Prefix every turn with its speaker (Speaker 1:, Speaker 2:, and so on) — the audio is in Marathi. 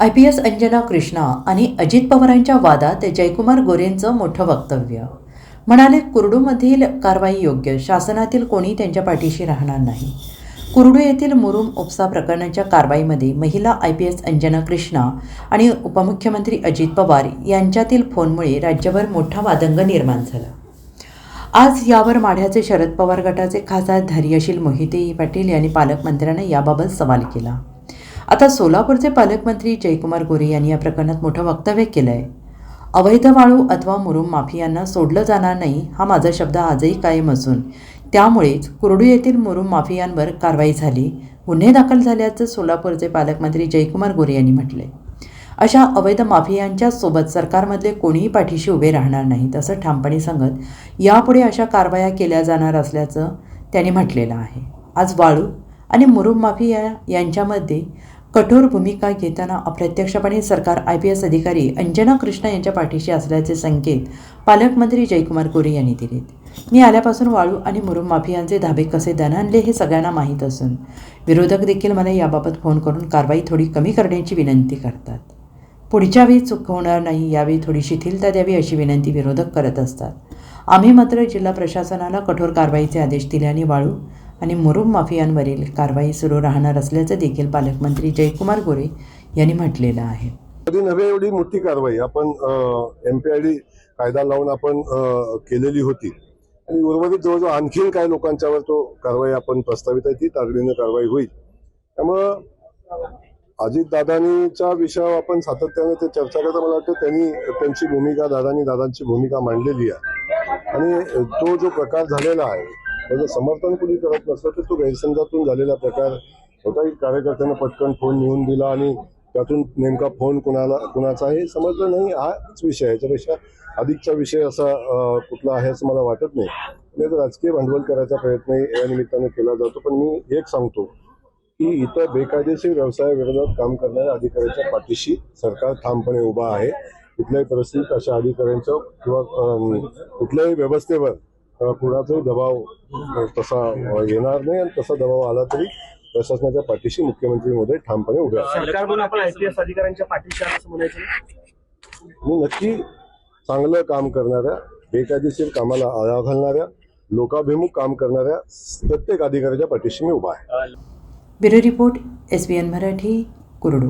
Speaker 1: I P S Anjana Krishna आणि अजित पवारांच्या वादात जयकुमार गोरेंचं मोठं वक्तव्य. म्हणाले कुर्डूमधील कारवाई योग्य शासनातील कोणी त्यांच्या पाठीशी राहणार नाही. कुर्डू येथील मुरुम उपसा प्रकरणाच्या कारवाईमध्ये महिला I P S Anjana Krishna आणि उपमुख्यमंत्री अजित पवार यांच्यातील फोनमुळे राज्यभर मोठा वादंग निर्माण झाला. आज यावर माढ्याचे शरद पवार गटाचे खासदार धैर्यशील मोहिते पाटील यांनी पालकमंत्र्यांना याबाबत सवाल केला. आता सोलापूरचे पालकमंत्री जयकुमार गोरे यांनी या प्रकरणात मोठं वक्तव्य केलं आहे अवैध वाळू अथवा मुरुम माफियांना सोडलं जाणार नाही हा माझा शब्द आजही कायम असून त्यामुळेच कुर्डू येथील मुरुम माफियांवर कारवाई झाली गुन्हे दाखल झाल्याचं सोलापूरचे पालकमंत्री जयकुमार गोरे यांनी म्हटले अशा अवैध माफियांच्या सोबत सरकारमधले कोणीही पाठीशी उभे राहणार नाहीत असं ठामपणे सांगत यापुढे अशा कारवाया केल्या जाणार असल्याचं त्यांनी म्हटलेलं आहे. आज वाळू आणि मुरुम माफिया यांच्यामध्ये कठोर भूमिका घेताना अप्रत्यक्षपणे सरकार आय पी एस अधिकारी अंजना कृष्णा यांच्या पाठीशी असल्याचे संकेत पालकमंत्री जयकुमार कोरे यांनी दिलेत. मी आल्यापासून वाळू आणि मुरुम माफियांचे धाबे कसे दणाणले हे सगळ्यांना माहीत असून विरोधक देखील मला याबाबत फोन करून कारवाई थोडी कमी करण्याची विनंती करतात. पुढच्या वेळी चूक होणार नाही यावेळी थोडी शिथिलता द्यावी अशी विनंती विरोधक करत असतात. आम्ही मात्र जिल्हा प्रशासनाला कठोर कारवाईचे आदेश दिल्याने वाळू आणि मुरुम माफियांवरील कारवाई सुरू राहणार असल्याचं देखील पालकमंत्री जयकुमार गोरे यांनी म्हटलेलं आहे.
Speaker 2: तरी नव्हे एवढी मोठी कारवाई. आपण एम पी आय डी कायदा लावून आपण केलेली होती. आणि उर्वरित जवळजवळ आणखीन काही लोकांच्यावर तो कारवाई आपण प्रस्तावित आहे ती तातडीनं कारवाई होईल. त्यामुळं अजितदादांच्या विषयावर आपण सातत्याने ते चर्चा करता. मला वाटतं त्यांनी त्यांची भूमिका दादांनी दादांची भूमिका मांडलेली आहे. आणि तो जो प्रकार झालेला आहे त्याचं समर्थन कुणी करत नसलं तर तो गैरसमजातून झालेला प्रकार. होता की कार्यकर्त्यांना पटकन फोन नेऊन दिला आणि त्यातून नेमका फोन कुणाला कुणाचा हे समजलं नाही. हाच विषय याच्यापेक्षा अधिकचा विषय असा कुठला आहे असं मला वाटत नाही. तर राजकीय भांडवल करायचा प्रयत्न या निमित्ताने केला जातो पण मी एक सांगतो की इतर बेकायदेशीर व्यवसायाविरोधात काम करणाऱ्या अधिकाऱ्यांच्या पाठीशी सरकार ठामपणे उभा आहे. कुठल्याही परिस्थितीत अशा अधिकाऱ्यांच्या किंवा कुठल्याही व्यवस्थेवर कुणाचाही दबाव तसा येणार नाही आणि तसा दबाव आला तरी प्रशासनाच्या पाठीशी मुख्यमंत्री महोदय ठामपणे उभे? मी नक्की चांगलं काम करणाऱ्या बेकायदेशीर कामाला आळा घालणाऱ्या लोकाभिमुख काम करणाऱ्या प्रत्येक अधिकाऱ्याच्या पाठीशी मी उभा आहे.
Speaker 1: Bureau report S B N Marathi Kurdu.